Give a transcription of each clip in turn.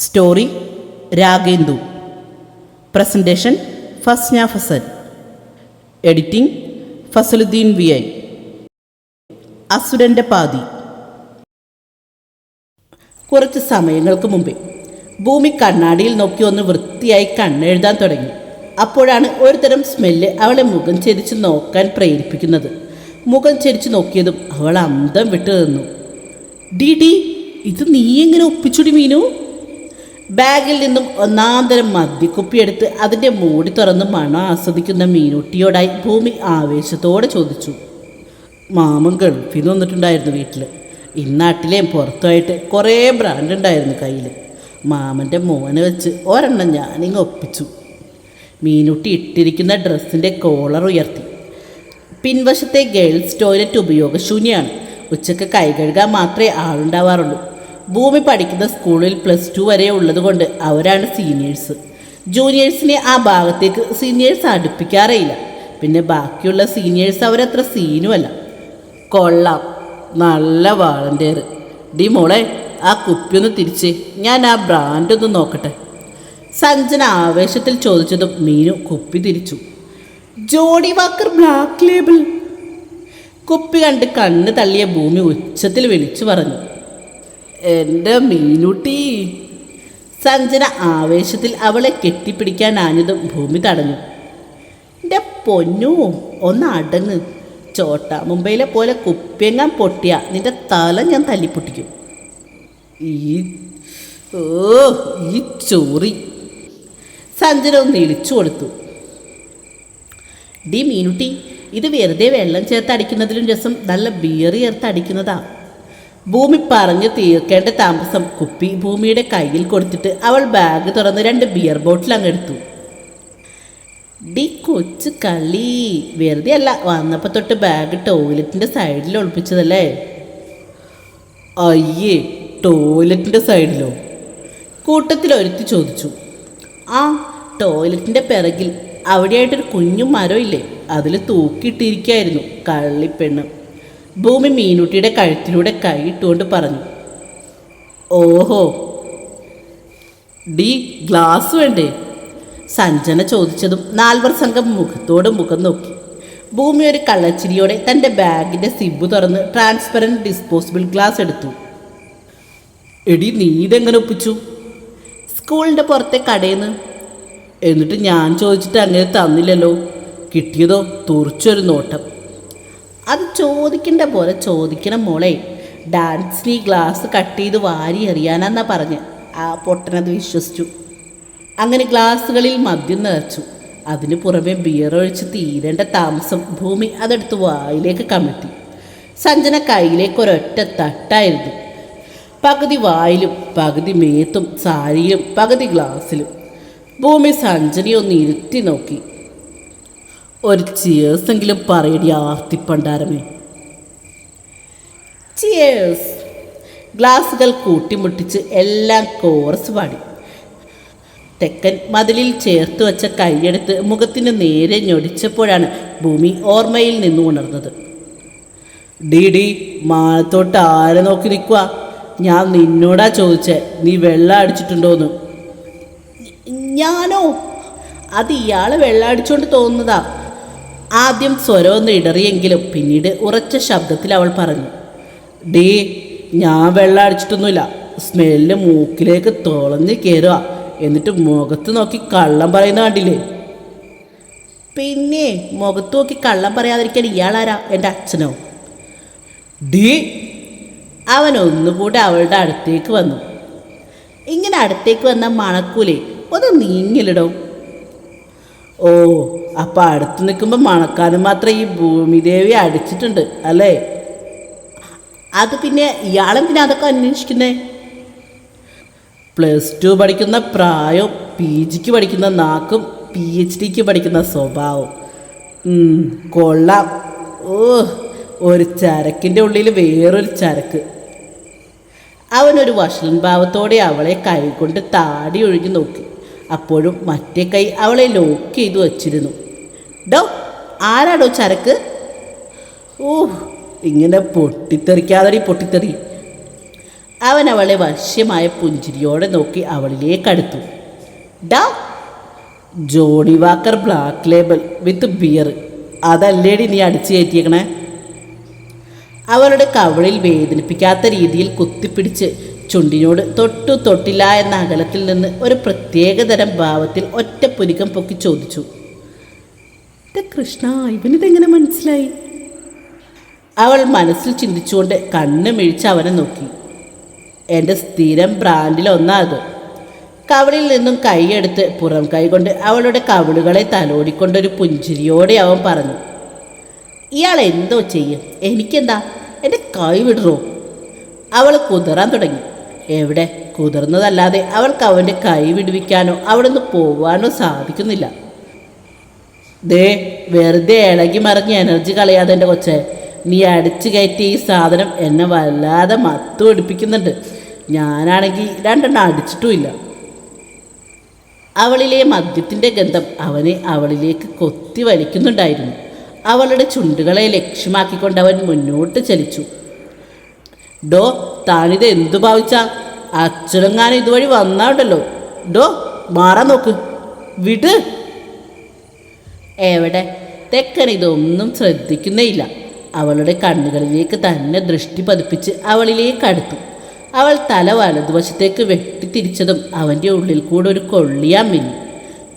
Story Ragendu. Presentation Fasna Fasal. Editing Fasaluddin V I. അസുരന്റെ പാതി. കുറച്ച് സമയങ്ങൾക്ക് മുമ്പേ ഭൂമി കണ്ണാടിയിൽ നോക്കി ഒന്ന് വൃത്തിയായി കണ്ണെഴുതാൻ തുടങ്ങി. അപ്പോഴാണ് ഒരുതരം സ്മെല്ല് അവളെ മുഖം ചെരിച്ച് നോക്കാൻ പ്രേരിപ്പിക്കുന്നത്. മുഖം ചെരിച്ച് നോക്കിയതും അവൾ അന്തം വിട്ടു നിന്നു. ഡി ഡി ഇത് നീ എങ്ങനെ ഒപ്പിച്ചുടി മീനു? ബാഗിൽ നിന്നും ഒന്നാന്തരം മദ്യക്കുപ്പിയെടുത്ത് അതിന്റെ മൂടി തുറന്ന് മണം ആസ്വദിക്കുന്ന മീനുട്ടിയോടായി ഭൂമി ആവേശത്തോടെ ചോദിച്ചു. മാമൻ ഗൾഫിൽ നിന്ന് വന്നിട്ടുണ്ടായിരുന്നു വീട്ടിൽ ഇന്നാട്ടിലേയും പുറത്തുമായിട്ട് കുറേ ബ്രാൻഡ് ഉണ്ടായിരുന്നു കയ്യിൽ മാമന്റെ മോനെ വെച്ച് ഒരെണ്ണം ഞാനിങ്ങ് ഒപ്പിച്ചു. മീനുട്ടി ഇട്ടിരിക്കുന്ന ഡ്രസ്സിന്റെ കോളർ ഉയർത്തി. പിൻവശത്തെ ഗേൾസ് ടോയ്ലറ്റ് ഉപയോഗശൂന്യമാണ് ഉച്ചയ്ക്ക് കൈ കഴുകാൻ മാത്രമേ ആളുണ്ടാവാറുള്ളൂ. ഭൂമി പഠിക്കുന്ന സ്കൂളിൽ പ്ലസ് ടു വരെ ഉള്ളതുകൊണ്ട് അവരാണ് സീനിയേഴ്സ്. ജൂനിയേഴ്സിനെ ആ ഭാഗത്തേക്ക് സീനിയേഴ്സ് അടുപ്പിക്കാറേയില്ല. പിന്നെ ബാക്കിയുള്ള സീനിയേഴ്സ് അവരത്ര സീനുമല്ല. കൊള്ളാം. നല്ല വാളണ്ടിയർ ഡി മോളെ ആ കുപ്പിയൊന്ന് തിരിച്ച്. ഞാൻ ആ ബ്രാൻഡ് ഒന്ന് നോക്കട്ടെ. സഞ്ജന ആവേശത്തിൽ ചോദിച്ചതും മീനു കുപ്പി തിരിച്ചു. ജോഡി വാക്കർ ബ്ലാക്ക് ലേബിൾ കുപ്പി കണ്ട് കണ്ണ് തള്ളിയ ഭൂമി ഉച്ചത്തിൽ വിളിച്ചു പറഞ്ഞു. എന്റെ മീനുട്ടി. സഞ്ജന ആവേശത്തിൽ അവളെ കെട്ടിപ്പിടിക്കാൻ ആഞ്ഞതും ഭൂമി തടഞ്ഞു. എന്റെ പൊന്നു ഒന്ന് അടങ്ങ്. ചോട്ട മുംബൈയിലെ പോലെ കുപ്പിയെങ്ങാൻ പൊട്ടിയ നിന്റെ തല ഞാൻ തല്ലിപ്പൊട്ടിക്കും. ഈ ഓ ഈ ചോറി. സഞ്ജന ഒന്ന് ഇളിച്ചു കൊടുത്തു. ഡി മീനുട്ടി ഇത് വെറുതെ വെള്ളം ചേർത്ത് അടിക്കുന്നതിലും രസം നല്ല ബിയർ ചേർത്ത് അടിക്കുന്നതാ. ഭൂമി പറഞ്ഞു തീർക്കേണ്ട താമസം കുപ്പി ഭൂമിയുടെ കയ്യിൽ കൊടുത്തിട്ട് അവൾ ബാഗ് തുറന്ന് രണ്ട് ബിയർ ബോട്ടിൽ അങ്ങ് എടുത്തു. ഡി കൊച്ചു കളി. വെറുതെ അല്ല വന്നപ്പോൾ തൊട്ട് ബാഗ് ടോയ്ലറ്റിന്റെ സൈഡിൽ ഒളിപ്പിച്ചതല്ലേ? അയ്യേ ടോയ്ലറ്റിന്റെ സൈഡിലോ കൂട്ടത്തിൽ ഒരുത്തി ചോദിച്ചു. ആ ടോയ്ലറ്റിന്റെ പിറകിൽ അവിടെയായിട്ടൊരു കുഞ്ഞു മരം ഇല്ലേ അതിൽ തൂക്കിയിട്ടിരിക്കായിരുന്നു കള്ളിപ്പെണ്ണ്. ഭൂമി മീനുട്ടിയുടെ കഴുത്തിലൂടെ കൈയിട്ടുകൊണ്ട് പറഞ്ഞു ഓഹോ ഡി ഗ്ലാസ് വേണ്ടേ? സഞ്ജന ചോദിച്ചതും നാൽവർ സംഘം മുഖത്തോട് മുഖം നോക്കി. ഭൂമി ഒരു കള്ളച്ചിരിയോടെ തന്റെ ബാഗിന്റെ സിബ് തുറന്ന് ട്രാൻസ്പെറന്റ് ഡിസ്പോസിബിൾ ഗ്ലാസ് എടുത്തു. എടി നീ ഇതെങ്ങനെ ഒപ്പിച്ചു? സ്കൂളിന്റെ പുറത്തെ കടയിൽ നിന്ന് എന്നിട്ട് ഞാൻ ചോദിച്ചിട്ട് അങ്ങനെ തന്നില്ലല്ലോ. കിട്ടിയതോ? തുറച്ചൊരു നോട്ടം. അത് ചോദിക്കേണ്ട പോലെ ചോദിക്കണം മോളെ. ഡാൻസിന് ഗ്ലാസ് കട്ട് ചെയ്ത് വാരി എറിയാനാന്നാ പറഞ്ഞ്. ആ പൊട്ടനത് വിശ്വസിച്ചു. അങ്ങനെ ഗ്ലാസ്സുകളിൽ മദ്യം നിറച്ചു. അതിനു പുറമെ ബിയർ ഒഴിച്ച് തീരേണ്ട താമസം ഭൂമി അതെടുത്ത് വായിലേക്ക് കമിഴ്ത്തി. സഞ്ജന കയ്യിലേക്ക് ഒരൊറ്റ തട്ടായിരുന്നു. പകുതി വായിലും പകുതി മേത്തും സാരിയിലും പകുതി ഗ്ലാസ്സിലും ഭൂമി സഞ്ജനയൊന്ന് ഇരുത്തി നോക്കി. ഒരു ചിയേഴ്സെങ്കിലും പറയടി ആർത്തിപ്പണ്ടാരമേ ചിയേഴ്സ് ഗ്ലാസുകൾ കൂട്ടിമുട്ടിച്ച് എല്ലാം കോറസ് പാടി. തെക്കൻ മതിലിൽ ചേർത്ത് വെച്ച കൈയെടുത്ത് മുഖത്തിന് നേരെ ഞൊടിച്ചപ്പോഴാണ് ഭൂമി ഓർമ്മയിൽ നിന്ന് ഉണർന്നത്. ഡി ഡി മാനത്തോട്ട് ആരെ നോക്കി നിൽക്കുക ഞാൻ നിന്നോടാ ചോദിച്ചേ നീ വെള്ളം അടിച്ചിട്ടുണ്ടോന്ന്? ഞാനോ? അത് ഇയാളെ വെള്ളം അടിച്ചുകൊണ്ട് തോന്നുന്നതാ. ആദ്യം സ്വരമൊന്ന് ഇടറിയെങ്കിലും പിന്നീട് ഉറച്ച ശബ്ദത്തിൽ അവൾ പറഞ്ഞു ഡീ ഞാൻ വെള്ളം അടിച്ചിട്ടൊന്നുമില്ല. സ്മെല്ല് മൂക്കിലേക്ക് തുളഞ്ഞ് കയറുക എന്നിട്ട് മുഖത്ത് നോക്കി കള്ളം പറയുന്ന കണ്ടില്ലേ? പിന്നെ മുഖത്ത് നോക്കി കള്ളം പറയാതിരിക്കാൻ ഇയാളാരാ എന്റെ അച്ഛനോ? ഡി. അവൻ ഒന്നുകൂടെ അവളുടെ അടുത്തേക്ക് വന്നു. ഇങ്ങനെ അടുത്തേക്ക് വന്ന മണക്കൂലേ ഒന്ന് നീങ്ങിലിടോ ഓ അപ്പം അടുത്ത് നിൽക്കുമ്പോൾ മണക്കാനും മാത്രം ഈ ഭൂമിദേവി അടിച്ചിട്ടുണ്ട് അല്ലേ? അത് പിന്നെ ഇയാളും പിന്നെ അതൊക്കെ അന്വേഷിക്കുന്നേ? പ്ലസ് ടു പഠിക്കുന്ന പ്രായം പി ജിക്ക് പഠിക്കുന്ന നാക്കും പി എച്ച് ഡിക്ക് പഠിക്കുന്ന സ്വഭാവം കൊള്ളാം. ഓ ഒരു ചരക്കിന്റെ ഉള്ളിൽ വേറൊരു ചരക്ക്. അവനൊരു വഷളൻ ഭാവത്തോടെ അവളെ കൈകൊണ്ട് താടി ഒഴുകി നോക്കി. അപ്പോഴും മറ്റേ കൈ അവളെ ലോക്ക് ചെയ്തു വച്ചിരുന്നു. ഡോ ആരാടോ ചരക്ക്? ഓ ഇങ്ങനെ പൊട്ടിത്തെറിക്കാതെ പൊട്ടിത്തെറി. അവൻ അവളെ വശ്യമായ പുഞ്ചിരിയോടെ നോക്കി അവളിലേക്ക് അടുത്തു. ഡാ Johnnie Walker black label with beer. അതല്ലേടി നീ അടിച്ചു കയറ്റിയേക്കണേ? അവളുടെ കവളിൽ വേദനിപ്പിക്കാത്ത രീതിയിൽ കുത്തിപ്പിടിച്ച് ചുണ്ടിനോട് തൊട്ടു തൊട്ടില്ല എന്ന അകലത്തിൽ നിന്ന് ഒരു പ്രത്യേകതരം ഭാവത്തിൽ ഒറ്റ പുരികം പൊക്കി ചോദിച്ചു. "ദേ കൃഷ്ണ ഇവനിതെങ്ങനെ മനസ്സിലായി? അവൾ മനസ്സിൽ ചിന്തിച്ചുകൊണ്ട് കണ്ണ് മിഴിച്ച് അവനെ നോക്കി. എന്റെ സ്ഥിരം ബ്രാൻഡിലൊന്നാ അത് കവളിൽ നിന്നും കൈയെടുത്ത് പുറം കൈകൊണ്ട് അവളുടെ കവിളുകളെ തലോടിക്കൊണ്ടൊരു പുഞ്ചിരിയോടെ അവൻ പറഞ്ഞു ഇയാൾ എന്തോ ചെയ്യും? എനിക്കെന്താ? എന്റെ കൈ വിടറോ? അവൾ കുതിറാൻ തുടങ്ങി. എവിടെ കുതിർന്നതല്ലാതെ അവൾക്ക് അവന്റെ കൈ വിടുവിക്കാനോ അവിടെ നിന്ന് പോവാനോ സാധിക്കുന്നില്ല. ദേ വെറുതെ ഇളകി മറിഞ്ഞ് എനർജി കളയാതെ എന്റെ കൊച്ചെ നീ അടിച്ചു കയറ്റിയ ഈ സാധനം എന്നെ വല്ലാതെ മത്തു പിടിപ്പിക്കുന്നുണ്ട്. ഞാനാണെങ്കിൽ രണ്ടെണ്ണം അടിച്ചിട്ടുമില്ല. അവളിലെ മദ്യത്തിന്റെ ഗന്ധം അവനെ അവളിലേക്ക് കൊത്തി വലിക്കുന്നുണ്ടായിരുന്നു. അവളുടെ ചുണ്ടുകളെ ലക്ഷ്യമാക്കിക്കൊണ്ട് അവൻ മുന്നോട്ട് ചലിച്ചു. ഡോ താനിത് എന്തു ഭാവിച്ച? അച്ഛനെങ്ങാനും ഇതുവഴി വന്നാണ്ടല്ലോ. ഡോ മാറാൻ നോക്ക്. വിട്. എവിടെ? തെക്കൻ ഇതൊന്നും ശ്രദ്ധിക്കുന്നേയില്ല. അവളുടെ കണ്ണുകളിലേക്ക് തന്നെ ദൃഷ്ടി പതിപ്പിച്ച് അവളിലേക്ക് അടുത്തു. അവൾ തല വലതുവശത്തേക്ക് വെട്ടിത്തിരിച്ചതും അവന്റെ ഉള്ളിൽ കൂടെ ഒരു കൊള്ളിയാൻ മിന്നി.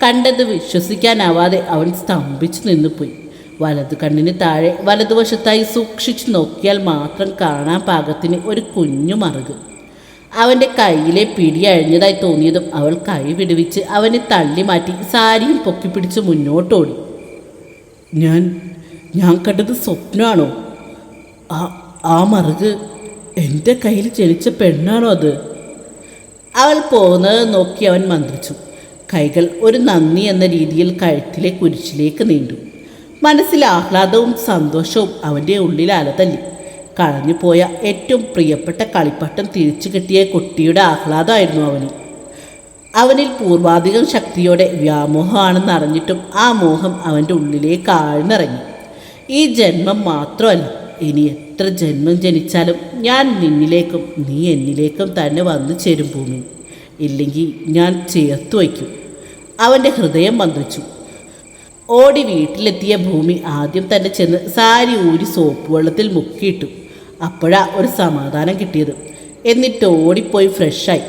കണ്ടത് വിശ്വസിക്കാനാവാതെ അവൻ സ്തംഭിച്ചു നിന്നുപോയി. വലതു കണ്ണിന് താഴെ വലതുവശത്തായി സൂക്ഷിച്ചു നോക്കിയാൽ മാത്രം കാണാൻ പാകത്തിന് ഒരു കുഞ്ഞു മറുക്. അവന്റെ കയ്യിലെ പിടി അഴിഞ്ഞതായി തോന്നിയതും അവൾ കൈ വിടുവിച്ച് അവനെ തള്ളി മാറ്റി സാരിയും പൊക്കിപ്പിടിച്ച് മുന്നോട്ടോടി. ഞാൻ ഞാൻ കണ്ടത് സ്വപ്നമാണോ ആ ആ മറുക് എന്റെ കയ്യിൽ ജനിച്ച പെണ്ണാണോ അത്? അവൾ പോകുന്നത് നോക്കി അവൻ മന്ത്രിച്ചു. കൈകൾ ഒരു നന്ദി എന്ന രീതിയിൽ കഴുത്തിലെ കുരിശിലേക്ക് നീണ്ടു. മനസ്സിൽ ആഹ്ലാദവും സന്തോഷവും അവന്റെ ഉള്ളിൽ അലതല്ലി കളഞ്ഞുപോയ ഏറ്റവും പ്രിയപ്പെട്ട കളിപ്പാട്ടം തിരിച്ചു കിട്ടിയ കുട്ടിയുടെ ആഹ്ലാദമായിരുന്നു അവന്. അവനിൽ പൂർവാധികം ശക്തിയോടെ വ്യാമോഹമാണെന്ന് അറിഞ്ഞിട്ടും ആ മോഹം അവന്റെ ഉള്ളിലേക്ക് ആഴ്ന്നിറങ്ങി. ഈ ജന്മം മാത്രമല്ല ഇനി എത്ര ജന്മം ജനിച്ചാലും ഞാൻ നിന്നിലേക്കും നീ എന്നിലേക്കും തന്നെ വന്നു ചേരും ഭൂമി. ഇല്ലെങ്കിൽ ഞാൻ ചേർത്ത് വയ്ക്കും. അവന്റെ ഹൃദയം മന്ത്രിച്ചു. ഓടി വീട്ടിലെത്തിയ ഭൂമി ആദ്യം തന്നെ ചെന്ന് സാരി ഊരി സോപ്പ് വെള്ളത്തിൽ മുക്കിയിട്ടു. അപ്പോഴാ ഒരു സമാധാനം കിട്ടിയത്. എന്നിട്ട് ഓടിപ്പോയി ഫ്രഷായി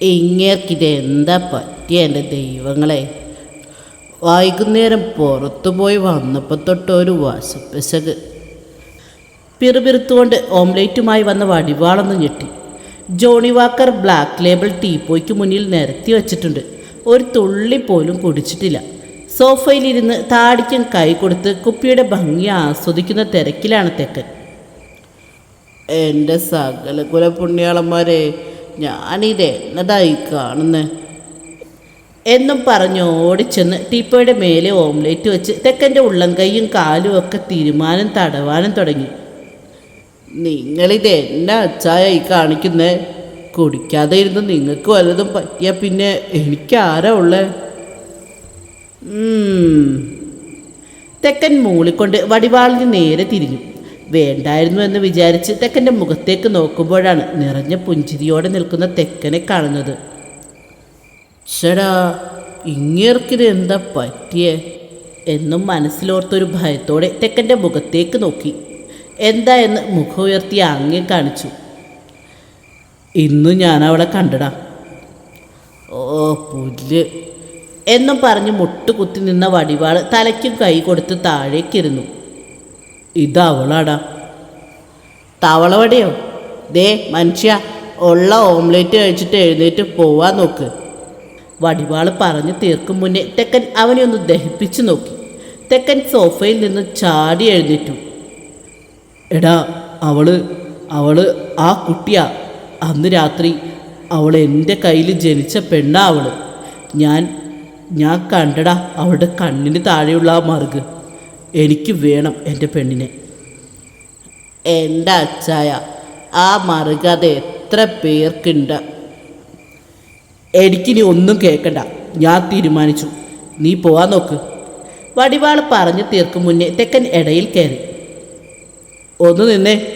ഇങ്ങേർക്കിത് എന്താ പറ്റിയ എന്റെ ദൈവങ്ങളെ? വൈകുന്നേരം പുറത്തു പോയി വന്നപ്പോൾ തൊട്ടൊരു വശപ്പശക്. പിറുപിറുത്തുകൊണ്ട് ഓംലേറ്റുമായി വന്ന വടിവാളൊന്ന് ഞെട്ടി. ജോണി വാക്കർ ബ്ലാക്ക് ലേബിൾ ടീപ്പോയ്ക്ക് മുന്നിൽ നിരത്തി വച്ചിട്ടുണ്ട്. ഒരു തുള്ളി പോലും കുടിച്ചിട്ടില്ല. സോഫയിലിരുന്ന് താടിക്കും കൈ കൊടുത്ത് കുപ്പിയുടെ ഭംഗി ആസ്വദിക്കുന്ന തിരക്കിലാണ് തെക്കൻ എന്റെ സകല കുലപുണ്യാളന്മാരെ ഞാനിത് എന്നതായി കാണുന്നത് എന്നും പറഞ്ഞ് ഓടിച്ചെന്ന് ടീപ്പോയുടെ മേലെ ഓംലേറ്റ് വെച്ച് തെക്കന്റെ ഉള്ളം കൈയും കാലും ഒക്കെ തീരുമാനം തടവാനും തുടങ്ങി നിങ്ങളിത് എന്നാ അച്ചായി കാണിക്കുന്നേ കുടിക്കാതെ ഇരുന്ന് നിങ്ങൾക്ക് വല്ലതും പറ്റിയാൽ പിന്നെ എനിക്കാരാ ഉള്ളേ ഉം. തെക്കൻ മൂളിക്കൊണ്ട് വടിവാളിന് നേരെ തിരിഞ്ഞു. വേണ്ടായിരുന്നു എന്ന് വിചാരിച്ച് തെക്കന്റെ മുഖത്തേക്ക് നോക്കുമ്പോഴാണ് നിറഞ്ഞ പുഞ്ചിരിയോടെ നിൽക്കുന്ന തെക്കനെ കാണുന്നത്. ചേടാ ഇങ്ങേർക്കിത് എന്താ പറ്റിയേ? എന്നും മനസ്സിലോർത്തൊരു ഭയത്തോടെ തെക്കന്റെ മുഖത്തേക്ക് നോക്കി. എന്താ? എന്ന് മുഖം ഉയർത്തി അങ്ങേ കാണിച്ചു. ഇന്നും ഞാൻ അവളെ കണ്ടടാ. ഓ പുല്ല്. എന്നും പറഞ്ഞ് മുട്ടുകുത്തി നിന്ന വടിവാൾ തലയ്ക്കും കൈ കൊടുത്ത് താഴേക്കിരുന്നു. ഇതവളാടാ തവളവടിയോ? ദേ മനുഷ്യ ഉള്ള ഓംലേറ്റ് കഴിച്ചിട്ട് എഴുന്നേറ്റ് പോവാൻ നോക്ക്. വടിവാൾ പറഞ്ഞു തീർക്കും മുന്നേ തെക്കൻ അവനെ ഒന്ന് ദഹിപ്പിച്ചു നോക്കി. തെക്കൻ സോഫയിൽ നിന്ന് ചാടി എഴുന്നേറ്റു. എടാ അവൾ അവൾ ആ കുട്ടിയാ. അന്ന് രാത്രി അവൾ എന്റെ കയ്യിൽ ജനിച്ച പെണ്ണാ അവൾ. ഞാൻ ഞാൻ കണ്ടടാ അവളുടെ കണ്ണിന് താഴെയുള്ള ആ മറുക്. എനിക്ക് വേണം എന്റെ പെണ്ണിനെ. എന്റെ അച്ചായ ആ മറുക് അത് എത്ര പേർക്കുണ്ട്? എനിക്കിനി ഒന്നും കേൾക്കണ്ട. ഞാൻ തീരുമാനിച്ചു. നീ പോവാൻ നോക്ക്. വടിവാൾ പറഞ്ഞു തീർക്കും മുന്നേ തെക്കൻ ഇടയിൽ കയറി. ഒന്ന് നിന്നേ.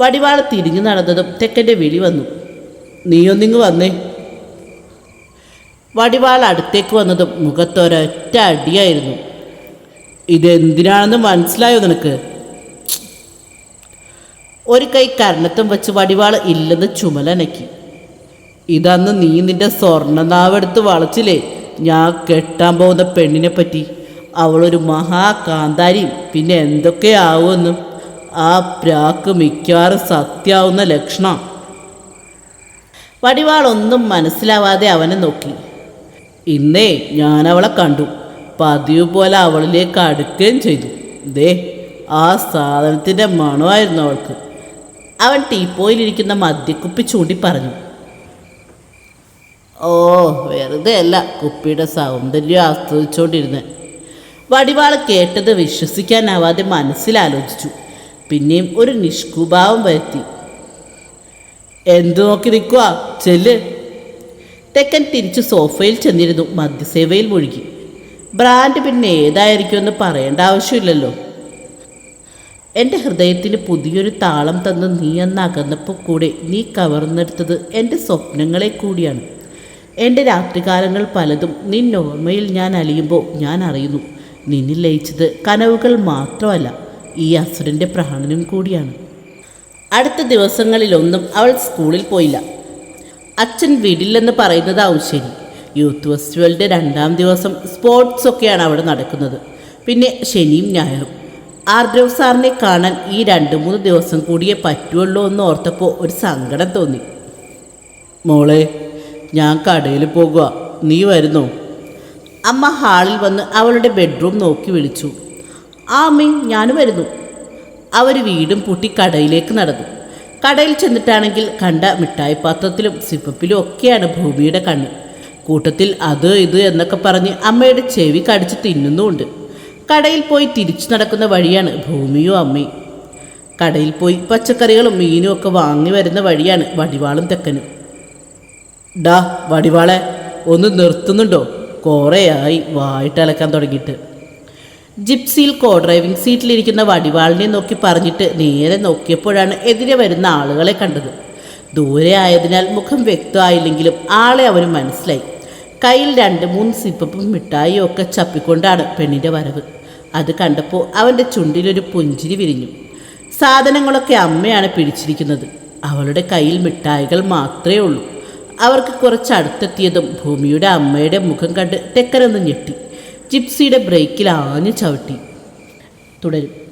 വടിവാൾ തിരിഞ്ഞു നടന്നതും തെക്കന്റെ വിളി വന്നു. നീയൊന്നിങ്ങ് വന്നേ. വടിവാൾ അടുത്തേക്ക് വന്നതും മുഖത്തൊരൊറ്റ അടിയായിരുന്നു. ഇതെന്തിനാണെന്ന് മനസ്സിലായോ നിനക്ക്? ഒരു കൈ കരണത്തും വെച്ച് വടിവാൾ ഇല്ലെന്ന് ചുമലനക്കി ഇതന്ന് നീ നിന്റെ സ്വർണനാവെടുത്ത് വളച്ചില്ലേ? ഞാൻ കെട്ടാൻ പോകുന്ന പെണ്ണിനെ പറ്റി അവളൊരു മഹാകാന്താരിയും പിന്നെ എന്തൊക്കെയാവുമെന്നും ആ പ്രാക്ക് മിക്കവാറും സത്യാവുന്ന ലക്ഷണം. വടിവാളൊന്നും മനസ്സിലാവാതെ അവനെ നോക്കി. ഇന്നേ ഞാൻ അവളെ കണ്ടു. പതിവ് പോലെ അവളിലേക്ക് അടുക്കുകയും ചെയ്തു. ദേ ആ സാധനത്തിന്റെ മണമായിരുന്നു അവൾക്ക്. അവൻ ടീപ്പോയിലിരിക്കുന്ന മദ്യക്കുപ്പി ചൂണ്ടി പറഞ്ഞു. ഓ വെറുതെ അല്ല കുപ്പിയുടെ സൗന്ദര്യം ആസ്വദിച്ചുകൊണ്ടിരുന്നത് വടിവാൾ കേട്ടത് വിശ്വസിക്കാനാവാതെ മനസ്സിലാലോചിച്ചു. പിന്നെയും ഒരു നിഷ്കുഭാവം വരുത്തി. എന്തു നോക്കി നിൽക്കുക ചെല്ല്. തെക്കൻ തിരിച്ച് സോഫയിൽ ചെന്നിരുന്നു. മദ്യസേവയിൽ മുഴുകി. ബ്രാൻഡ് പിന്നെ ഏതായിരിക്കുമെന്ന് പറയേണ്ട ആവശ്യമില്ലല്ലോ. എന്റെ ഹൃദയത്തിന് പുതിയൊരു താളം തന്ന് നീ എന്നകന്നപ്പോൾ കൂടെ നീ കവർന്നെടുത്തത് എന്റെ സ്വപ്നങ്ങളെ കൂടിയാണ്. എന്റെ രാത്രികാലങ്ങൾ പലതും നിൻ ഓർമ്മയിൽ ഞാൻ അലിയുമ്പോൾ ഞാൻ അറിയുന്നു. നിന്നിൽ ലയിച്ചത് കനവുകൾ മാത്രമല്ല ഈ അസുരന്റെ പ്രാണനും കൂടിയാണ്. അടുത്ത ദിവസങ്ങളിലൊന്നും അവൾ സ്കൂളിൽ പോയില്ല. അച്ഛൻ വീടില്ലെന്ന് പറയുന്നതാവും ശരി. യൂത്ത് ഫെസ്റ്റിവലിന്റെ രണ്ടാം ദിവസം സ്പോർട്സ് ഒക്കെയാണ് അവിടെ നടക്കുന്നത്. പിന്നെ ശനിയും ഞായറും. ആർദ്രവ് സാറിനെ കാണാൻ ഈ രണ്ട് മൂന്ന് ദിവസം കൂടിയേ പറ്റുള്ളൂ എന്ന് ഓർത്തപ്പോൾ ഒരു സങ്കടം തോന്നി. മോളെ ഞാൻ കടയിൽ പോകുക നീ വരുന്നോ? അമ്മ ഹാളിൽ വന്ന് അവളുടെ ബെഡ്റൂം നോക്കി വിളിച്ചു. ആ അമ്മേ ഞാനും വരുന്നു. അവർ വീടും പൂട്ടി കടയിലേക്ക് നടന്നു. കടയിൽ ചെന്നിട്ടാണെങ്കിൽ കണ്ട മിഠായി പാത്രത്തിലും സിപ്പപ്പിലും ഒക്കെയാണ് ഭൂമിയുടെ കണ്ണ്. കൂട്ടത്തിൽ അത് ഇത് എന്നൊക്കെ പറഞ്ഞ് അമ്മയുടെ ചെവി കടിച്ച് തിന്നുന്നുമുണ്ട്. കടയിൽ പോയി തിരിച്ചു നടക്കുന്ന വഴിയാണ് ഭൂമിയും അമ്മയും. കടയിൽ പോയി പച്ചക്കറികളും മീനും ഒക്കെ വാങ്ങി വരുന്ന വഴിയാണ് വടിവാളും തെക്കനും. ഡാ വടിവാളെ ഒന്ന് നിർത്തുന്നുണ്ടോ? കുറേയായി വായിട്ടലക്കാൻ തുടങ്ങിയിട്ട്. ജിപ്സിയിൽ കോ ഡ്രൈവിംഗ് സീറ്റിലിരിക്കുന്ന വടിവാളിനെ നോക്കി പറഞ്ഞിട്ട് നേരെ നോക്കിയപ്പോഴാണ് എതിരെ വരുന്ന ആളുകളെ കണ്ടത്. ദൂരെ ആയതിനാൽ മുഖം വ്യക്തമായില്ലെങ്കിലും ആളെ അവന് മനസ്സിലായി. കയ്യിൽ രണ്ട് മൂന്ന് സിപ്പപ്പും മിഠായിയും ഒക്കെ ചപ്പിക്കൊണ്ടാണ് പെണ്ണിന്റെ വരവ്. അത് കണ്ടപ്പോൾ അവന്റെ ചുണ്ടിലൊരു പുഞ്ചിരി വിരിഞ്ഞു. സാധനങ്ങളൊക്കെ അമ്മയാണ് പിടിച്ചിരിക്കുന്നത്. അവളുടെ കയ്യിൽ മിഠായികൾ മാത്രമേ ഉള്ളൂ. അവർക്ക് കുറച്ചടുത്തെത്തിയതും ഭൂമിയുടെ അമ്മയുടെ മുഖം കണ്ട് തെക്കനൊന്ന് ഞെട്ടി. ജിപ്സിയുടെ ബ്രേക്കിൽ ആഞ്ഞു ചവിട്ടി. തുടരും.